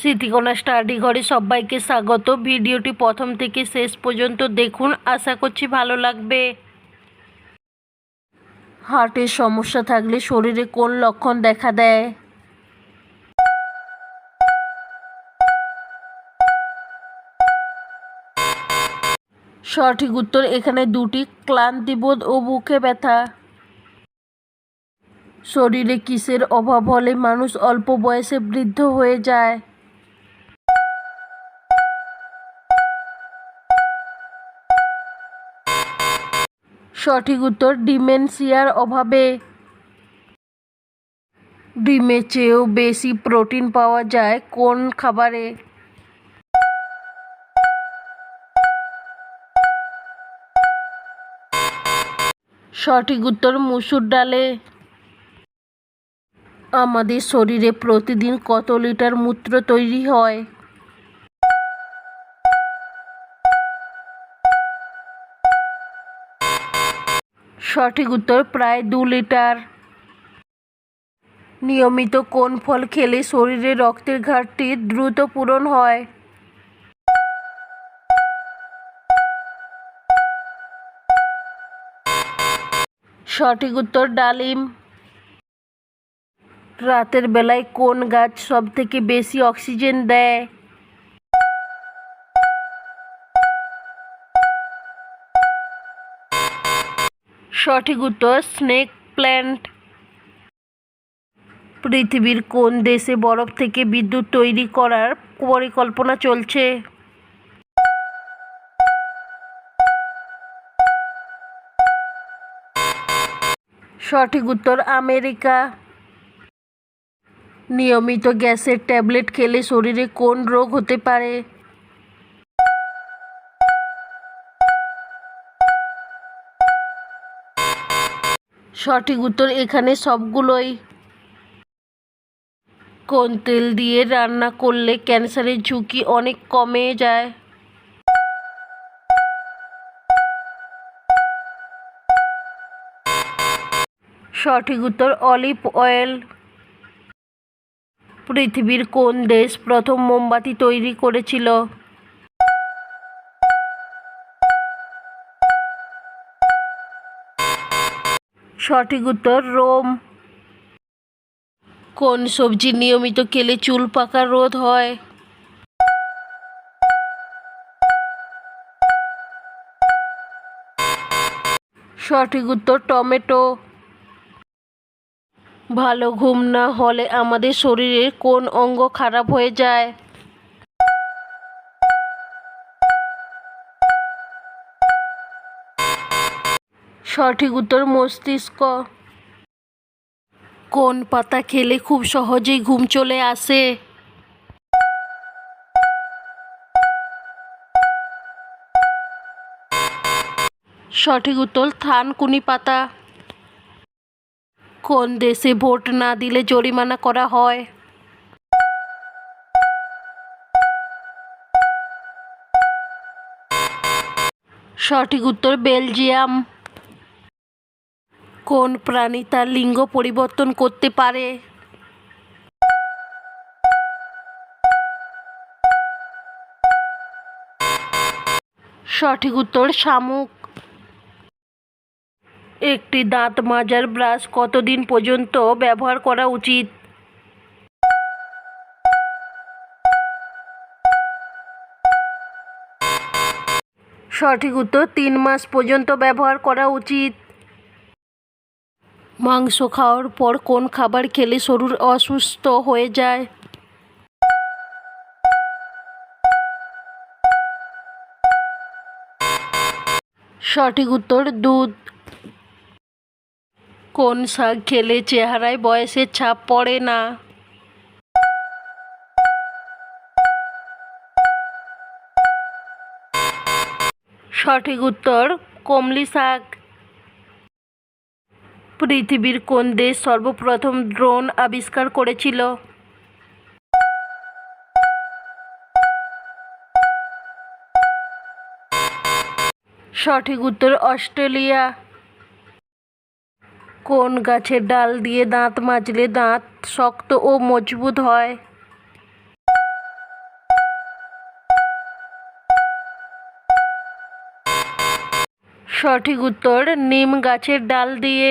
স্মৃতিকোনা study ঘরে সবাইকে স্বাগত। ভিডিওটি প্রথম থেকে শেষ পর্যন্ত দেখুন। আশা করছি ভালো লাগবে। হার্টের সমস্যা থাকলে শরীরে কোন লক্ষণ দেখা দেয়? সঠিক উত্তর, এখানে দুটি ক্লান্তিবোধ ও বুকে ব্যথা। শরীরে কিসের অভাব হলে মানুষ অল্প বয়সে বৃদ্ধ হয়ে যায়। সঠিক উত্তর, ডিমেনশিয়ার অভাবে। ডিমের চেয়েও বেশি প্রোটিন পাওয়া যায় কোন খাবারে? সঠিক উত্তর, মুসুর ডালে। আমাদের শরীরে প্রতিদিন কত লিটার মূত্র তৈরি হয়? সঠিক উত্তর প্রায় দু লিটার। নিয়মিত কোন ফল খেলে শরীরে রক্তের ঘাটতি দ্রুত পূরণ হয়? সঠিক উত্তর ডালিম। রাতের বেলায় কোন গাছ সব থেকে বেশি অক্সিজেন দেয়? সঠিক উত্তর স্নেক প্ল্যান্ট পৃথিবীর কোন দেশে বরফ থেকে বিদ্যুৎ তৈরি করার পরিকল্পনা চলছে? সঠিক উত্তর, আমেরিকা। নিয়মিত গ্যাসের ট্যাবলেট খেলে শরীরে কোন রোগ হতে পারে? সঠিক উত্তর এখানে সবগুলোই। কোন তেল দিয়ে রান্না করলে ক্যান্সারের ঝুঁকি অনেক কমে যায়? সঠিক উত্তর, অলিভ অয়েল। পৃথিবীর কোন দেশ প্রথম মোমবাতি তৈরি করেছিল? সঠিক উত্তর রোম। কোন সবজি নিয়মিত খেলে চুল পাকার রোধ হয়? সঠিক উত্তর টমেটো। ভালো ঘুম না হলে আমাদের শরীরের কোন অঙ্গ খারাপ হয়ে যায়? সঠিক উত্তর মস্তিষ্ক। কোন পাতা খেলে খুব সহজেই ঘুম চলে আসে? সঠিক উত্তর, থানকুনি পাতা। কোন দেশে ভোট না দিলে জরিমানা করা হয়? সঠিক উত্তর, বেলজিয়াম। কোন প্রাণী তার লিঙ্গ পরিবর্তন করতে পারে? সঠিক উত্তর, শামুক। একটি দাঁত মাজার ব্রাশ কতদিন পর্যন্ত ব্যবহার করা উচিত? সঠিক উত্তর, তিন মাস পর্যন্ত ব্যবহার করা উচিত। মাংস খাওয়ার পর কোন খাবার খেলে শরীর অসুস্থ হয়ে যায়? সঠিক উত্তর, দুধ। কোন শাক খেলে চেহারায় বয়সের ছাপ পড়ে না? সঠিক উত্তর, কমলি শাক। পৃথিবীর কোন দেশ সর্বপ্রথম ড্রোন আবিষ্কার করেছিল? সঠিক উত্তর, অস্ট্রেলিয়া। কোন গাছের ডাল দিয়ে দাঁত মাজলে দাঁত শক্ত ও মজবুত হয়? সঠিক উত্তর, নিম গাছের ডাল দিয়ে।